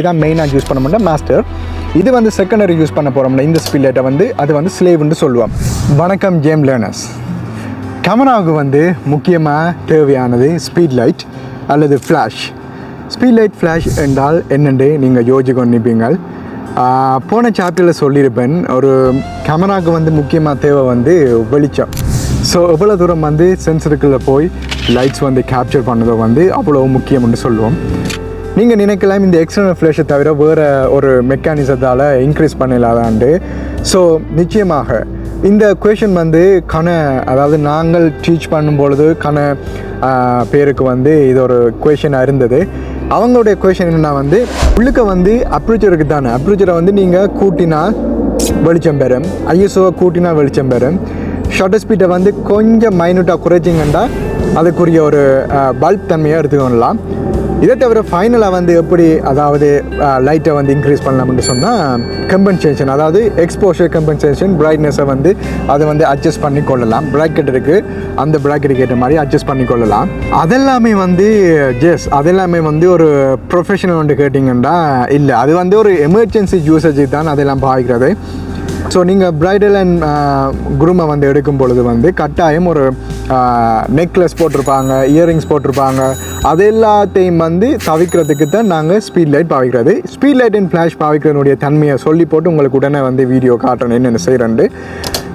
இதான் மெயினாக யூஸ் பண்ண மாட்டோம் மாஸ்டர் இது வந்து செகண்டரி யூஸ் பண்ண போகிறோம்ல இந்த ஸ்பீட் லைட்டை வந்து அது வந்து ஸ்லேவ்னு சொல்லுவோம். வணக்கம் ஜேம் லேர்னர்ஸ் கேமராவுக்கு வந்து முக்கியமாக தேவையானது ஸ்பீட் லைட் அல்லது ஃப்ளாஷ் ஸ்பீட் லைட் ஃப்ளாஷ் என்றால் என்னென்று நீங்கள் யோசிச்சு கொண்டிருப்பீங்கள் போன சாப்டரில் சொல்லியிருப்பேன் ஒரு கேமராவுக்கு வந்து முக்கியமாக தேவை வந்து வெளிச்சம். ஸோ எவ்வளோ தூரம் வந்து சென்சருக்குள்ளே போய் லைட்ஸ் வந்து கேப்சர் பண்ணதோ வந்து அவ்வளோ முக்கியம்னு சொல்லுவோம். நீங்கள் நினைக்கலாம் இந்த எக்ஸ்டர்னல் ஃப்ளேஷை தவிர வேறு ஒரு மெக்கானிசத்தால் இன்க்ரீஸ் பண்ணலாதான்ட்டு ஸோ நிச்சயமாக இந்த கொஷின் வந்து கன அதாவது நாங்கள் டீச் பண்ணும்பொழுது கண பேருக்கு வந்து இது ஒரு கொஷனாக இருந்தது. அவங்களுடைய கொஷின் என்னன்னா வந்து உள்ளுக்க வந்து அப்ரூச்சருக்கு தானே. அப்ரூச்சரை வந்து நீங்கள் கூட்டினா வெளிச்சம் பெறும். ஐஎஸ்ஓ கூட்டினா வெளிச்சம் பெறும். ஷட்டர் ஸ்பீட்டை வந்து கொஞ்சம் மைனூட்டாக குறைச்சிங்கன்னா அதுக்குரிய ஒரு பல்ப் தன்மையாக எடுத்துக்கொள்ளலாம். இதை தவிர ஃபைனலாக வந்து எப்படி அதாவது லைட்டை வந்து இன்க்ரீஸ் பண்ணலாம்னு சொன்னால் கம்பன்சேஷன் அதாவது எக்ஸ்போஷர் கம்பன்சேஷன் பிரைட்னஸை வந்து அதை வந்து அட்ஜஸ்ட் பண்ணி கொள்ளலாம். ப்ராக்கெட் இருக்குது அந்த ப்ராக்கெட்டுக்கு ஏற்ற மாதிரி அட்ஜஸ்ட் பண்ணி கொள்ளலாம். அதெல்லாமே வந்து ஜெஸ் அதெல்லாமே வந்து ஒரு ப்ரொஃபஷனல் வந்து கேட்டிங்கன்னா இல்லை. அது வந்து ஒரு எமர்ஜென்சி யூசேஜ் தான் அதெல்லாம் பாவிக்கிறது ஸோ நீங்கள் ப்ரைடல் அண்ட் குருமை வந்து எடுக்கும் பொழுது வந்து கட்டாயம் ஒரு uh, நெக்லஸ் போட்டிருப்பாங்க இயரிங்ஸ் போட்டிருப்பாங்க. அது எல்லாத்தையும் வந்து தவிக்கிறதுக்கு தான் நாங்கள் ஸ்பீட் லைட் பாவிக்கிறது. ஸ்பீட் லைட் அண்ட் ஃப்ளாஷ் பாவிக்கிறதுனுடைய தன்மையை சொல்லி போட்டு உங்களுக்கு உடனே வந்து வீடியோ காட்டுறேன். என்னென்ன செய்கிறேன்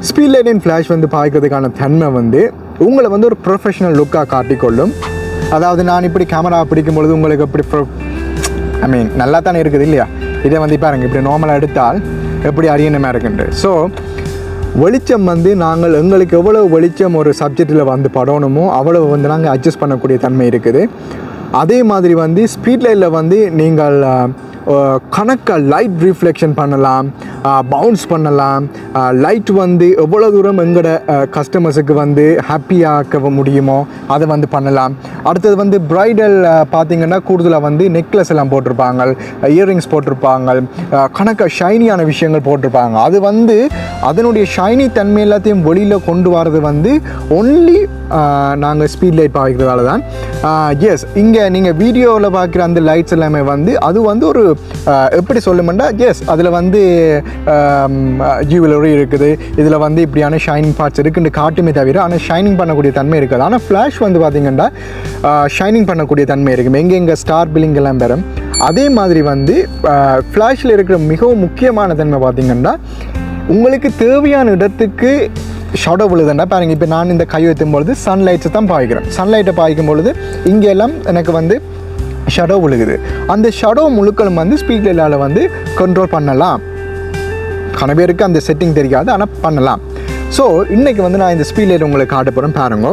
ஸ்பீட் லைட் அண்ட் ஃப்ளாஷ் வந்து பாவிக்கிறதுக்கான தன்மை வந்து உங்களை வந்து ஒரு ப்ரொஃபஷனல் லுக்காக காட்டிக்கொள்ளும். அதாவது நான் இப்படி கேமரா பிடிக்கும் பொழுது உங்களுக்கு இப்படி ஐ மீன் நல்லா தானே இருக்குது இல்லையா? இதை வந்து பாருங்க இப்படி நார்மலாக எடுத்தால் எப்படி அறியணுமா இருக்குன்ட்டு. ஸோ வெளிச்சம் வந்து நாங்கள் எங்களுக்கு எவ்வளோ வெளிச்சம் ஒரு சப்ஜெக்டில் வந்து படணுமோ அவ்வளோ வந்து நாங்கள் அட்ஜஸ்ட் பண்ணக்கூடிய தன்மை இருக்குது. அதே மாதிரி வந்து ஸ்பீட் லைட்டில் வந்து நீங்கள் கணக்காக லைட் ரிஃப்ளெக்ஷன் பண்ணலாம். பவுன்ஸ் பண்ணலாம். லைட் வந்து எவ்வளோ தூரம் எங்களோட கஸ்டமர்ஸுக்கு வந்து ஹாப்பியாக்க முடியுமோ அதை வந்து பண்ணலாம். அடுத்தது வந்து பிரைடல் பார்த்தீங்கன்னா கூடுதலாக வந்து நெக்லஸ் எல்லாம் போட்டிருப்பாங்க. இயரிங்ஸ் போட்டிருப்பாங்க. கணக்காக ஷைனியான விஷயங்கள் போட்டிருப்பாங்க. அது வந்து அதனுடைய ஷைனி தன்மை எல்லாத்தையும் வெளியில் கொண்டு வரது வந்து ஒன்லி நாங்கள் ஸ்பீட் லைட் பார்க்குறதால தான். எஸ் இங்கே நீங்கள் வீடியோவில் பார்க்குற அந்த லைட்ஸ் எல்லாமே வந்து அது வந்து ஒரு எப்படி சொல்லுமெண்டா எஸ் அதில் வந்து ஜுவலரி இருக்குது. இதில் வந்து இப்படியான ஷைனிங் பார்ட்ஸ் இருக்குன்னு காட்டுமே தவிர ஆனால் ஷைனிங் பண்ணக்கூடிய தன்மை இருக்குது. ஆனால் ஃப்ளாஷ் வந்து பார்த்திங்கன்னா ஷைனிங் பண்ணக்கூடிய தன்மை இருக்குது எங்கெங்கே ஸ்டார் பில்லிங் எல்லாம் பெறும் அதே மாதிரி வந்து ஃப்ளாஷில் இருக்கிற மிகவும் முக்கியமான தன்மை பார்த்திங்கன்னா உங்களுக்கு தேவையான இடத்துக்கு ஷடோ விழுதுன்னா பாருங்க. இப்போ நான் இந்த கை வைத்தும் பொழுது சன்லைட்ஸை தான் பாய்க்கிறேன் சன்லைட்டை பாய்க்கும் பொழுது இங்கே எல்லாம் எனக்கு வந்து ஷடோ விழுகுது. அந்த ஷடோ முழுக்களும் வந்து ஸ்பீட் லைட்டால் வந்து கண்ட்ரோல் பண்ணலாம். கன பேருக்கு அந்த செட்டிங் தெரியாது ஆனால் பண்ணலாம். ஸோ இன்றைக்கி வந்து நான் இந்த ஸ்பீட் லைட் உங்களுக்கு காட்ட போகிறேன் பாருங்க.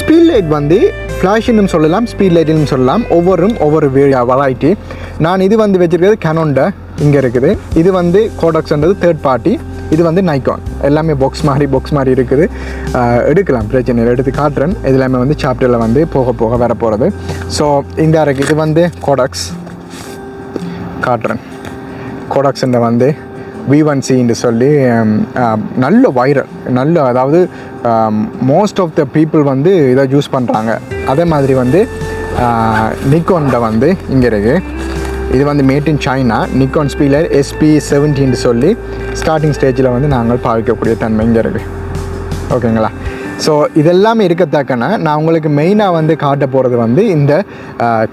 ஸ்பீட் லைட் வந்து ஃப்ளாஷினும் சொல்லலாம் ஸ்பீட் லைட்டுன்னு சொல்லலாம். ஒவ்வொரு ஒவ்வொரு வெரைட்டி நான் இது வந்து வச்சுருக்கிறது கனோண்ட இங்கே இருக்குது. இது வந்து கோடக்ஸ்ன்றது தேர்ட் பார்ட்டி இது வந்து நைக்கான் எல்லாமே பாக்ஸ் மாதிரி பாக்ஸ் மாதிரி இருக்குது. எடுக்கலாம் பிரச்சனை எடுத்து காட்டுறேன். இது எல்லாமே வந்து சாப்டரில் வந்து போக போக வர போகிறது ஸோ இந்த இருக்குது இது வந்து கோடக்ஸ் காட்டுறேன். கோடாக்ஸில் வந்து வி ஒன் சின்னு சொல்லி நல்ல வைரல் நல்ல அதாவது மோஸ்ட் ஆஃப் த பீப்புள் வந்து இதை யூஸ் பண்ணுறாங்க அதே மாதிரி வந்து நிக்கோனில் வந்து இங்கே இருக்குது இது வந்து made in China Nikon speedlight SB செவன்டீன்னு சொல்லி ஸ்டார்டிங் ஸ்டேஜில் வந்து நாங்கள் பாவிக்கக்கூடிய தன்மை இங்கே இருக்குது ஓகேங்களா ஸோ இதெல்லாமே இருக்கத்தக்கன நான் உங்களுக்கு மெயினாக வந்து காட்ட போகிறது வந்து இந்த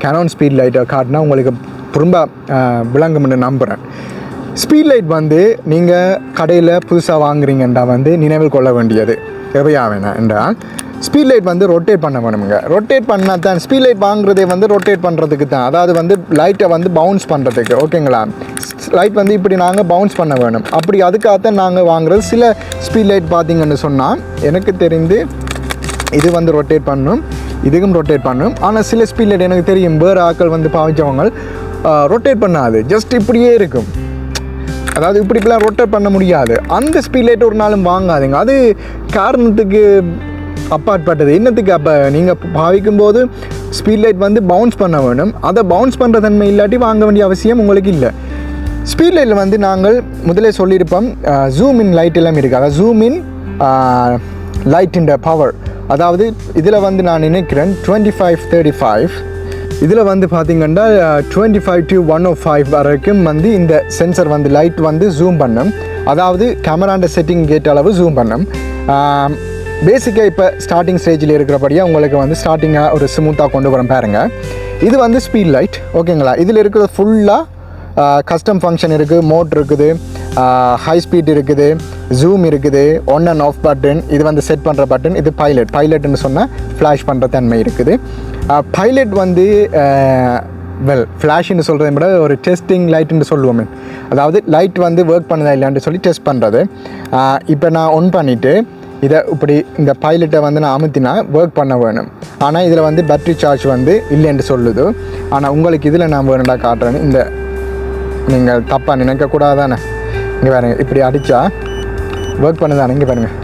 கனோன் ஸ்பீட் லைட்டை காட்டினா உங்களுக்கு ரொம்ப விளங்கும்னு நம்புகிறேன் ஸ்பீட் லைட் வந்து நீங்கள் கடையில் புதுசாக வாங்குறீங்கன்றா வந்து நினைவில் கொள்ள வேண்டியது. எவையா வேணாம் என்றால் ஸ்பீட் லைட் வந்து ரொட்டேட் பண்ண வேணுமுங்க. ரொட்டேட் பண்ணால் தான் ஸ்பீட் லைட் வாங்குறதே வந்து ரொட்டேட் பண்ணுறதுக்கு தான். அதாவது வந்து லைட்டை வந்து பவுன்ஸ் பண்ணுறதுக்கு ஓகேங்களா லைட் வந்து இப்படி நாங்கள் பவுன்ஸ் பண்ண வேணும். அப்படி அதுக்காகத்தான் நாங்கள் வாங்குறது. சில ஸ்பீட் லைட் பார்த்தீங்கன்னு சொன்னால் எனக்கு தெரிந்து இது வந்து ரொட்டேட் பண்ணும் இதுக்கும் ரொட்டேட் பண்ணும். ஆனால் சில ஸ்பீட் லைட் எனக்கு தெரியும் வேறு ஆட்கள் வந்து பாவிச்சவங்க ரொட்டேட் பண்ணாது. ஜஸ்ட் இப்படியே இருக்கும். அதாவது இப்படி இப்படிலாம் ரொட்டேட் பண்ண முடியாது. அந்த ஸ்பீட் லைட் ஒரு நாளும் வாங்காதீங்க. அது காரணத்துக்கு அப்பாற்பட்டது. என்னத்துக்கு அப்போ? நீங்கள் பாவிக்கும் போது ஸ்பீட் லைட் வந்து பவுன்ஸ் பண்ண வேணும். அதை பவுன்ஸ் பண்ணுற தன்மை இல்லாட்டி வாங்க வேண்டிய அவசியம் உங்களுக்கு இல்லை. ஸ்பீட் லைட்டில் வந்து நாங்கள் முதலே சொல்லியிருப்போம் ஜூம் இன் லைட் எல்லாம் இருக்குது அதாவது zoom in light in power அதாவது இதில் வந்து நான் நினைக்கிறேன் டுவெண்ட்டி ஃபைவ் தேர்ட்டி ஃபைவ் இதில் வந்து பார்த்தீங்கன்னா twenty five to one O five வரைக்கும் வந்து இந்த சென்சர் வந்து லைட் வந்து ஜூம் பண்ணும். அதாவது கேமராண்ட செட்டிங் கேட் அளவு ஜூம் பண்ணும். பேசிக்காக இப்போ ஸ்டார்டிங் ஸ்டேஜில் இருக்கிறபடியாக உங்களுக்கு வந்து ஸ்டார்டிங்காக ஒரு ஸ்மூத்தாக கொண்டு வரேன் பாருங்கள் இது வந்து ஸ்பீட் லைட் ஓகேங்களா இதில் இருக்கிறது ஃபுல்லாக கஸ்டம் ஃபங்க்ஷன் இருக்குது மோட் இருக்குது ஹை ஸ்பீட் இருக்குது. ஜூம் இருக்குது ஒன் அண்ட் ஆஃப் பட்டன் இது வந்து செட் பண்ணுற பட்டன் இது பைலட் பைலட்னு சொன்னால் ஃப்ளாஷ் பண்ணுற தன்மை இருக்குது. பைலட் வந்து வெல் ஃப்ளாஷ்னு சொல்கிறத விட ஒரு டெஸ்டிங் லைட்டுன்னு சொல்லுவோமே. அதாவது லைட் வந்து ஒர்க் பண்ணுதா இல்லையான்னு சொல்லி டெஸ்ட் பண்ணுறது இப்போ நான் ஒன் பண்ணிவிட்டு இதை இப்படி இந்த பைலட்டை வந்து நான் அமுத்தினா ஒர்க் பண்ண வேணும். ஆனால் இதில் வந்து பேட்ரி சார்ஜ் வந்து இல்லைன்னு சொல்லுது. ஆனால் உங்களுக்கு இதில் நான் வேணுண்டா காட்டுறேன்னு இந்த நீங்கள் தப்பாக நினைக்கக்கூடாதானே? இங்கே வேறு இப்படி அடித்தா ஒர்க் பண்ணுதானே இங்கே பாருங்கள்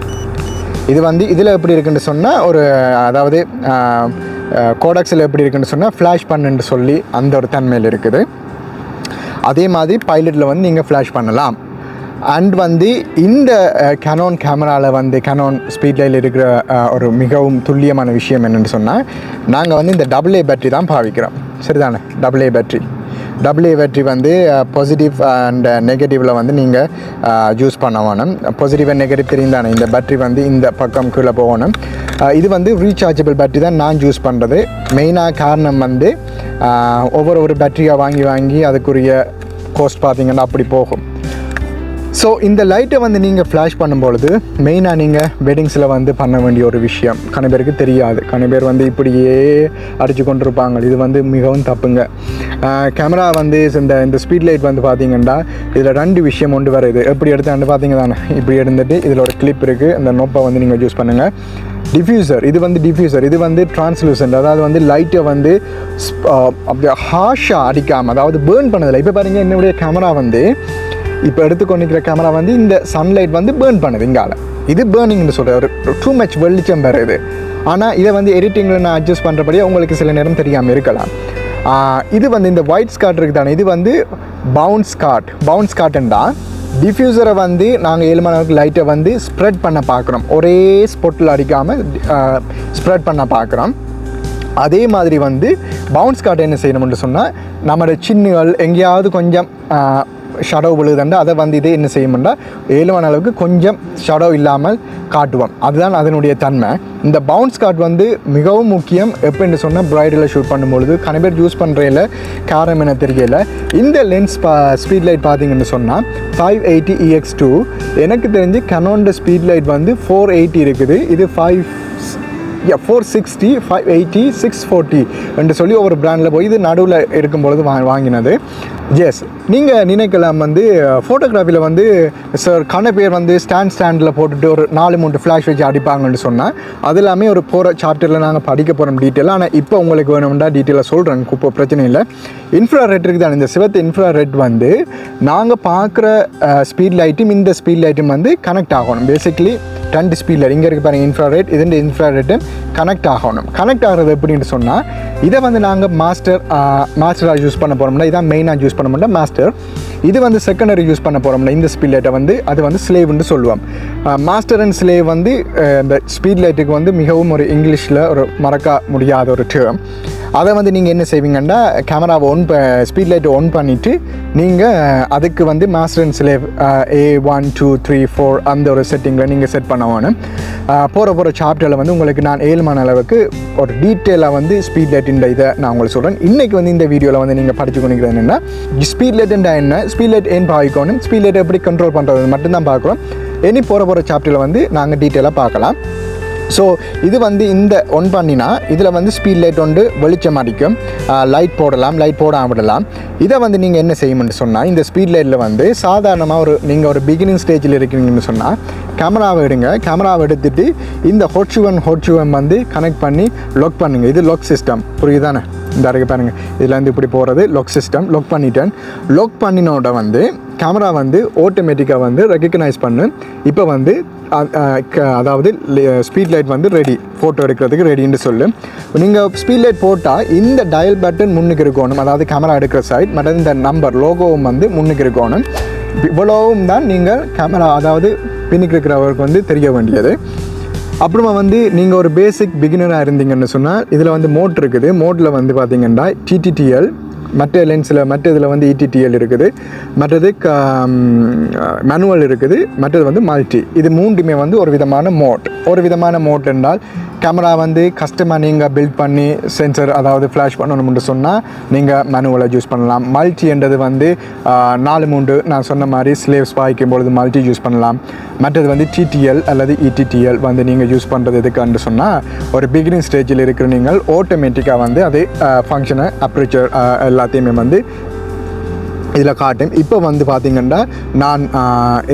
இது வந்து இதில் எப்படி இருக்குன்னு சொன்னால் ஒரு அதாவது கோடக்ஸில் எப்படி இருக்குன்னு சொன்னால் ஃப்ளாஷ் பண்ணுன்னு சொல்லி அந்த ஒரு தன்மையில் இருக்குது. அதே மாதிரி பைலட்டில் வந்து நீங்கள் ஃப்ளாஷ் பண்ணலாம். அண்ட் வந்து இந்த கனோன் கேமராவில் வந்து கனோன் ஸ்பீட்லையில் இருக்கிற ஒரு மிகவும் துல்லியமான விஷயம் என்னென்னு சொன்னால் நாங்கள் வந்து இந்த டபுள் ஏ பேட்டரி தான் பாவிக்கிறோம். சரிதானே? டபுள் ஏ பேட்டரி டபுள்யூ வெற்றி வந்து பாசிட்டிவ் அண்ட் நெகட்டிவில் வந்து நீங்கள் யூஸ் பண்ண வேணும். பாசிட்டிவ் அண்ட் நெகட்டிவ் தெரியும் இந்த பேட்ரி வந்து இந்த பக்கம் கீழே போகணும். இது வந்து ரீசார்ஜபிள் பேட்டரி தான் நான் யூஸ் பண்ணுறது மெயினாக காரணம் வந்து ஒவ்வொரு ஒரு பேட்டரியாக வாங்கி வாங்கி அதுக்குரிய கோஸ்ட் பார்த்தீங்கன்னா அப்படி போகும். ஸோ இந்த லைட்டை வந்து நீங்கள் ஃப்ளாஷ் பண்ணும்பொழுது மெயினாக நீங்கள் வெட்டிங்ஸில் வந்து பண்ண வேண்டிய ஒரு விஷயம். கண பேருக்கு தெரியாது. கண பேர் வந்து இப்படியே அடித்து கொண்டிருப்பாங்க. இது வந்து மிகவும் தப்புங்க. கேமரா வந்து இந்த இந்த ஸ்பீட் லைட் வந்து பார்த்தீங்கன்னா இதில் ரெண்டு விஷயம் ஒன்று வருது எப்படி எடுத்தாண்டு பார்த்தீங்க தானே? இப்படி எடுத்துட்டு இதில் ஒரு கிளிப் இருக்குது அந்த நோப்பை வந்து நீங்கள் யூஸ் பண்ணுங்கள் டிஃப்யூசர் இது வந்து டிஃப்யூசர் இது வந்து டிரான்ஸ்லூசன்ட் அதாவது வந்து லைட்டை வந்து அப்படியே ஹாஷாக அடிக்காமல் அதாவது பேர்ன் பண்ணதில்லை. இப்போ பாருங்கள் என்னுடைய கேமரா வந்து இப்போ எடுத்துக்கொண்டிருக்கிற கேமரா வந்து இந்த சன்லைட் வந்து பேர்ன் பண்ணுது இங்கால. இது பேர்னிங்னு சொல்கிற ஒரு டூ மச் வெளிச்சம் வருது ஆனால் இதை வந்து எடிட்டிங்கில் நான் அட்ஜஸ்ட் பண்ணுறபடியே உங்களுக்கு சில நேரம் தெரியாமல் இருக்கலாம். இது வந்து இந்த ஒயிட் ஸ்காட் இருக்குது தானே இது வந்து பவுன்ஸ் காட் பவுன்ஸ் காட்டுண்டா டிஃப்யூசரை வந்து நாங்கள் ஏழு மணி லைட்டை வந்து ஸ்ப்ரெட் பண்ண பார்க்குறோம் ஒரே ஸ்பொட்டில் அடிக்காமல் ஸ்ப்ரெட் பண்ண பார்க்குறோம் அதே மாதிரி வந்து பவுன்ஸ் காட் என்ன செய்யணும்னு சொன்னால் நம்மளோட சின்னுகள் எங்கேயாவது கொஞ்சம் ஷடோ விழுதுண்டா அதை வந்து இது என்ன செய்யும்னா ஏழுவான அளவுக்கு கொஞ்சம் ஷடோ இல்லாமல் காட்டுவோம் அதுதான் அதனுடைய தன்மை. இந்த பவுன்ஸ் கார்டு வந்து மிகவும் முக்கியம். எப்படின்னு சொன்னால் பிரைடில் ஷூட் பண்ணும்பொழுது கனை பேர் யூஸ் பண்ணுறையில் காரணம் என தெரியல. இந்த லென்ஸ் பா ஸ்பீட் லைட் பார்த்தீங்கன்னு சொன்னால் ஃபைவ் எயிட்டி இஎக்ஸ் டூ எனக்கு தெரிஞ்சு கனோண்ட ஸ்பீட் லைட் வந்து ஃபோர் எயிட்டி இருக்குது. இது five four sixty five eighty six forty என்று சொல்லி ஒவ்வொரு பிராண்டில் போய் இது நடுவில் இருக்கும் பொழுது வா வாங்கினது. எஸ் நீங்கள் நினைக்கலாம் வந்து ஃபோட்டோகிராஃபியில் வந்து சார் கண பேர் வந்து ஸ்டாண்ட் ஸ்டாண்டில் போட்டுட்டு ஒரு நாலு மூணு ஃப்ளாஷ் வச்சு அடிப்பாங்கன்னு சொன்னால் அது எல்லாமே ஒரு போகிற சாப்டரில் நாங்கள் படிக்க போகிறோம் டீட்டெயிலாக ஆனால் இப்போ உங்களுக்கு வேணும்னா டீட்டெயிலாக சொல்கிறேன் இப்போ பிரச்சனை இல்லை. இன்ஃப்ரா ரெட் இருக்குது தான் இந்த சிவத்து இன்ஃப்ரா ரெட் வந்து நாங்கள் பார்க்குற ஸ்பீட் லைட்டும் இந்த ஸ்பீட் லைட்டும் வந்து கனெக்ட் ஆகணும். பேசிக்லி ரெண்டு ஸ்பீடில் இங்கே இருக்கு பாருங்க இன்ஃப்ராரெட் இது இன்ஃப்ராரெட்டு கனெக்ட் ஆகணும். கனெக்ட் ஆகிறது எப்படின்னு சொன்னால் இதை வந்து நாங்கள் மாஸ்டர் மாஸ்டராக யூஸ் பண்ண போகிறோம்னா இதான் மெயினாக யூஸ் பண்ண மாஸ்டர் இது வந்து செகண்டரி யூஸ் பண்ண போகிறோம்னா இந்த ஸ்பீட் லைட்டை வந்து அது வந்து ஸ்லேவ்னு சொல்லுவோம் மாஸ்டர் அண்ட் ஸ்லேவ் வந்து இந்த ஸ்பீட் லைட்டுக்கு வந்து மிகவும் ஒரு இங்கிலீஷில் ஒரு மறக்க முடியாத ஒரு டேர்ம் அதை வந்து நீங்கள் என்ன செய்வீங்கன்னா கேமராவை ஒன் ஸ்பீட் லைட்டை ஒன் பண்ணிவிட்டு நீங்கள் அதுக்கு வந்து master and slave A one two three four அந்த ஒரு செட்டிங்கில் நீங்கள் செட் பண்ண வேணும். போகிற போகிற சாப்டரில் வந்து உங்களுக்கு நான் ஏழுமான அளவுக்கு ஒரு டீட்டெயிலாக வந்து ஸ்பீட் லைட்டின் இதை நான் உங்களுக்கு சொல்கிறேன் இன்றைக்கி வந்து இந்த வீடியோவில் வந்து நீங்கள் படித்து கொண்டிருக்கிறது என்னென்னா ஸ்பீட் லைட்டுண்டா என்ன? ஸ்பீட் லைட் ஏன் பாய்க்கணும் ஸ்பீட் லைட் எப்படி கண்ட்ரோல் பண்ணுறது மட்டும்தான் பார்க்குறோம். இனி போகிற போகிற சாப்டரில் வந்து நாங்கள் டீட்டெயிலாக பார்க்கலாம். ஸோ இது வந்து இந்த ஒன் பண்ணினா இதில் வந்து ஸ்பீட் லைட் ஒன்று வெளிச்சம் அடிக்கும். லைட் போடலாம் லைட் போடாம விடலாம் இதை வந்து நீங்கள் என்ன செய்யணும்னு சொன்னால் இந்த ஸ்பீட் லைட்டில் வந்து சாதாரணமாக ஒரு நீங்கள் ஒரு பிகினிங் ஸ்டேஜில் இருக்கீங்கன்னு சொன்னால் கேமராவை எடுங்க. கேமராவை எடுத்துட்டு இந்த ஹொட்சுவன் ஹொட்சுவன் வந்து கனெக்ட் பண்ணி லொக் பண்ணுங்கள் இது லொக் சிஸ்டம் புரியுதானே? இந்த இருக்கு பாருங்கள் இதில் வந்து இப்படி போகிறது லொக் சிஸ்டம் லொக் பண்ணிட்டேன். லொக் பண்ணினோட வந்து கேமரா வந்து ஆட்டோமேட்டிக்காக வந்து ரெக்கக்னைஸ் பண்ணு. இப்போ வந்து க- அதாவது ஸ்பீட் லைட் வந்து ரெடி ஃபோட்டோ எடுக்கிறதுக்கு ரெடின்னு சொல்லு. நீங்கள் ஸ்பீட் லைட் போட்டால் இந்த டயல் பட்டன் முன்னுக்கு இருக்கணும். அதாவது கேமரா எடுக்கிற சைட் மற்றும் இந்த நம்பர் லோகோவும் வந்து முன்னுக்கு இருக்கணும். இவ்வளவும் தான் நீங்கள் கேமரா அதாவது பின்னுக்கு இருக்கிறவருக்கு வந்து தெரிய வேண்டியது. அப்புறமா வந்து நீங்கள் ஒரு பேசிக் பிகினராக இருந்தீங்கன்னு சொன்னால் இதில் வந்து மோட் இருக்குது. மோட்டில் வந்து பார்த்தீங்கன்னா டிடிடிஎல் மற்ற லென்ஸில் மற்ற இதில் வந்து இடிடிஎல் இருக்குது. மற்றது மேனுவல் இருக்குது. மற்றது வந்து மல்டி இது மூன்றுமே வந்து ஒரு விதமான மோட் ஒரு விதமான மோட் என்றால் கேமரா வந்து கஸ்டமாக நீங்கள் பில்ட் பண்ணி சென்சர் அதாவது ஃப்ளாஷ் பண்ணணும்னு சொன்னால் நீங்கள் மேனுவலை யூஸ் பண்ணலாம். மல்டி என்றது வந்து நாலு மூன்று நான் சொன்ன மாதிரி ஸ்லேவ்ஸ் பாய்க்கும் பொழுது மல்டி யூஸ் பண்ணலாம். மற்றது வந்து டிடிஎல் அல்லது இடிடிஎல் வந்து நீங்கள் யூஸ் பண்ணுறது எதுக்குன்னு சொன்னால் ஒரு பிகினிங் ஸ்டேஜில் இருக்கிற நீங்கள் ஆட்டோமேட்டிக்காக வந்து அது ஃபங்க்ஷனை அப்ரேச்சர் எல்லாத்தையுமே வந்து இதில் காட்டும் இப்போ வந்து பார்த்தீங்கன்னா நான்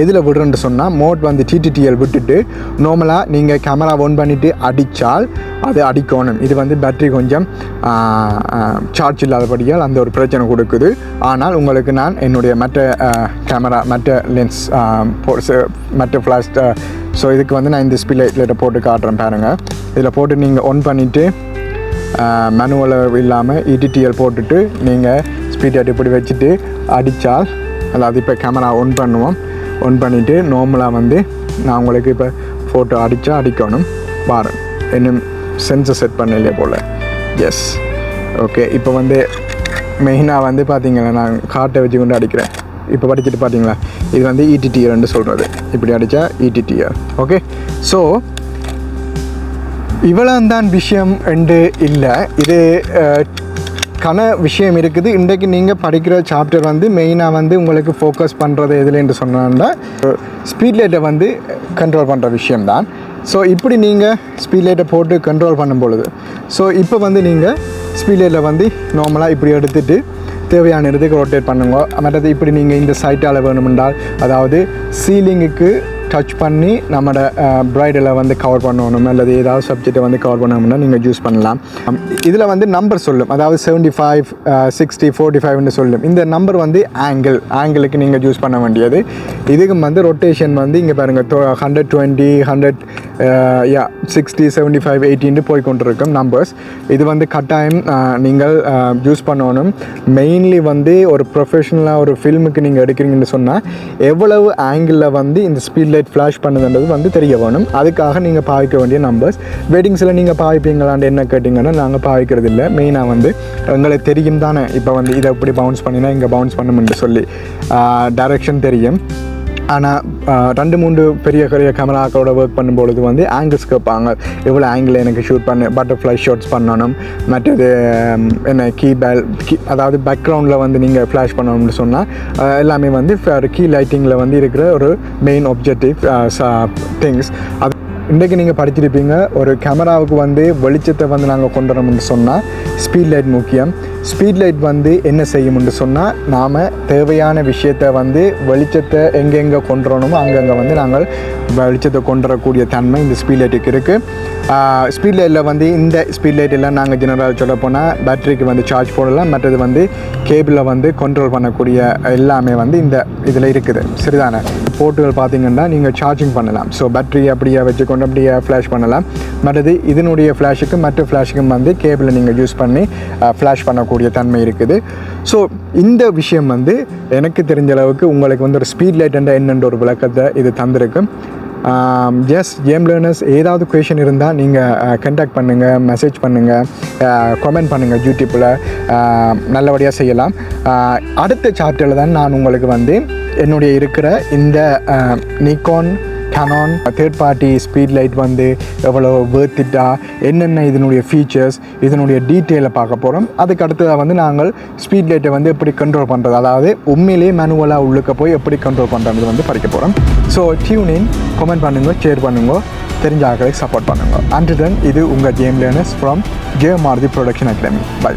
எதில் விடுறேன்னு சொன்னால் மோட் வந்து டிடிடிஎல் விட்டுட்டு நார்மலாக நீங்கள் கேமரா ஒன் பண்ணிவிட்டு அடித்தால் அது அடிக்கணும். இது வந்து பேட்டரி கொஞ்சம் சார்ஜ் இல்லாதபடியால் அந்த ஒரு பிரச்சனை கொடுக்குது. ஆனால் உங்களுக்கு நான் என்னுடைய மற்ற கேமரா மற்ற லென்ஸ் மற்ற ஃப்ளாஷ் ஸோ இதுக்கு வந்து நான் இந்த ஸ்பில் போட்டு காட்டுறேன் பாருங்கள் இதில் போட்டு நீங்கள் ஒன் பண்ணிவிட்டு மேனுவல் இல்லாமல் இடிடிஎல் போட்டுட்டு நீங்கள் ஸ்பீட் இப்படி வச்சுட்டு அடித்தால் அதாவது இப்போ கேமரா ஒன் பண்ணுவோம். ஒன் பண்ணிவிட்டு நார்மலாக வந்து நான் உங்களுக்கு இப்போ ஃபோட்டோ அடித்தா அடிக்கணும். பாரு இன்னும் சென்சர் செட் பண்ணலையே போல். எஸ் ஓகே இப்போ வந்து மெயினாக வந்து பார்த்தீங்கன்னா நான் காட்டை வச்சு கொண்டு அடிக்கிறேன். இப்போ படிச்சுட்டு பார்த்தீங்களா இது வந்து இடிடிஆர்னு சொல்கிறது இப்படி அடித்தா இடிடிஆர் ஓகே ஸோ இவ்வளோந்தான் விஷயம் என்று இல்லை. இது கன விஷயம் இருக்குது. இன்றைக்கு நீங்கள் படிக்கிற சாப்டர் வந்து மெயினாக வந்து உங்களுக்கு ஃபோக்கஸ் பண்ணுறது எதில் என்று சொன்னா ஸ்பீட் லைட்டை வந்து கண்ட்ரோல் பண்ணுற விஷயம்தான். ஸோ இப்படி நீங்கள் ஸ்பீட் லைட்டை போட்டு கண்ட்ரோல் பண்ணும் பொழுது ஸோ இப்போ வந்து நீங்கள் ஸ்பீட் லைட்டில் வந்து நார்மலாக இப்படி எடுத்துகிட்டு தேவையான இடத்துக்கு ரொட்டேட் பண்ணுங்க. மற்றது இப்படி நீங்கள் இந்த சைட்டால் வேணுமென்றால் அதாவது சீலிங்குக்கு டச் பண்ணி நம்மளோட ப்ரைடில் வந்து கவர் பண்ணணும்? அல்லது ஏதாவது சப்ஜெக்டை வந்து கவர் பண்ணணும்னா நீங்கள் யூஸ் பண்ணலாம். இதில் வந்து நம்பர் சொல்லும். அதாவது செவன்டி ஃபைவ் சிக்ஸ்டி ஃபோர்ட்டி ஃபைவ்னு சொல்லும். இந்த நம்பர் வந்து ஆங்கிள் ஆங்கிளுக்கு நீங்கள் யூஸ் பண்ண வேண்டியது. இதுக்கு வந்து ரொட்டேஷன் வந்து இங்கே பாருங்கள் ஹண்ட்ரட் டுவெண்ட்டி ஹண்ட்ரட் யா சிக்ஸ்டி செவன்டி ஃபைவ் எயிட்டின்னு போய் கொண்டிருக்கும் நம்பர்ஸ் இது வந்து கட்டாயம் நீங்கள் யூஸ் பண்ணணும். மெயின்லி வந்து ஒரு ப்ரொஃபஷனலாக ஒரு ஃபில்முக்கு நீங்கள் எடுக்கிறீங்கன்னு சொன்னால் எவ்வளவு ஆங்கிளில் வந்து இந்த ஸ்பீட் லைட் ஃப்ளாஷ் பண்ணுதுன்றது வந்து தெரிய வேணும் அதுக்காக நீங்கள் பாவிக்க வேண்டிய நம்பர்ஸ் வெட்டிங்ஸில் நீங்கள் பாவிப்பீங்களான்னு என்ன கேட்டிங்கன்னா நாங்கள் பாவிக்கிறது இல்லை. மெயினாக வந்து எங்களுக்கு தெரியும் தானே. இப்போ வந்து இதை எப்படி பவுன்ஸ் பண்ணினா இங்கே பவுன்ஸ் பண்ணுமென்று சொல்லி டைரக்ஷன் தெரியும். ஆனால் ரெண்டு மூன்று பெரிய பெரிய கேமராக்களோட ஒர்க் பண்ணும்பொழுது வந்து ஆங்கிள்ஸ் கேட்பாங்க. எவ்வளோ ஆங்கிள் எனக்கு ஷூட் பண்ணு பட்டர்ஃப்ளை ஷாட்ஸ் பண்ணணும் மற்றது என்ன கீ பேல் கீ அதாவது பேக்ரவுண்டில் வந்து நீங்கள் ஃப்ளாஷ் பண்ணணும்னு சொன்னால் எல்லாமே வந்து கீ லைட்டிங்கில் வந்து இருக்கிற ஒரு மெயின் ஒப்ஜெக்டிவ் திங்ஸ் அது இன்றைக்கு நீங்கள் படிச்சிருப்பீங்க ஒரு கேமராவுக்கு வந்து வெளிச்சத்தை வந்து நாங்கள் கொண்டு வரோம்னு சொன்னால் ஸ்பீட் லைட் முக்கியம். ஸ்பீட் லைட் வந்து என்ன செய்யும்னு சொன்னால் நாம் தேவையான விஷயத்தை வந்து வெளிச்சத்தை எங்கெங்கே கொண்டுறணுமோ அங்கங்கே வந்து நாங்கள் வெளிச்சத்தை கொண்டுறக்கூடிய தன்மை இந்த ஸ்பீட் லைட்டுக்கு இருக்குது ஸ்பீட் லைட்டில் வந்து இந்த ஸ்பீட் லைட் எல்லாம் நாங்கள் ஜெனரல் சொல்ல போனால் பேட்டரிக்கு வந்து சார்ஜ் போடலாம் மற்றது வந்து கேபிளில் வந்து கண்ட்ரோல் பண்ணக்கூடிய எல்லாமே வந்து இந்த இதில் இருக்குது. சரிதானே? போர்ட்டுகள் பார்த்தீங்கன்னா நீங்கள் சார்ஜிங் பண்ணலாம். ஸோ பேட்டரி அப்படியே வச்சுக்கொண்டு அப்படியே ஃப்ளாஷ் பண்ணலாம். மற்றது இதனுடைய ஃப்ளாஷுக்கும் மற்ற ஃப்ளாஷுக்கும் வந்து கேபிளை நீங்கள் யூஸ் பண்ணி ஃப்ளாஷ் பண்ணக்கூடிய தன்மை இருக்குது. ஸோ இந்த விஷயம் வந்து எனக்கு தெரிஞ்ச அளவுக்கு உங்களுக்கு வந்து ஒரு ஸ்பீட் லைட் என்ற என்னென்ற ஒரு விளக்கத்தை இது தந்திருக்கு. எஸ் கேம் லேர்னர்ஸ் ஏதாவது கொஷின் இருந்தால் நீங்கள் கண்டாக்ட் பண்ணுங்கள் மெசேஜ் பண்ணுங்கள் கமெண்ட் பண்ணுங்கள் யூடியூப்பில் நல்லபடியாக செய்யலாம். அடுத்த சாப்டரில் தான் நான் உங்களுக்கு வந்து என்னுடைய இருக்கிற இந்த Nikon Canon third party speed light வந்து எவ்வளோ வேர்த்திட்டா என்னென்ன இதனுடைய ஃபீச்சர்ஸ் இதனுடைய டீட்டெயிலை பார்க்க போகிறோம் அதுக்கு அடுத்ததாக வந்து நாங்கள் ஸ்பீட் லைட்டை வந்து எப்படி கண்ட்ரோல் பண்ணுறது அதாவது உண்மையிலேயே மேனுவலாக உள்ளுக்க போய் எப்படி கண்ட்ரோல் பண்ணுறது வந்து படிக்க போகிறோம் ஸோ டியூனின் கமெண்ட் பண்ணுங்க ஷேர் பண்ணுங்க தெரிஞ்ச ஆட்களுக்கு சப்போர்ட் பண்ணுங்க. அண்ட் தென் இது உங்கள் cam learners from J Maruthi production academy by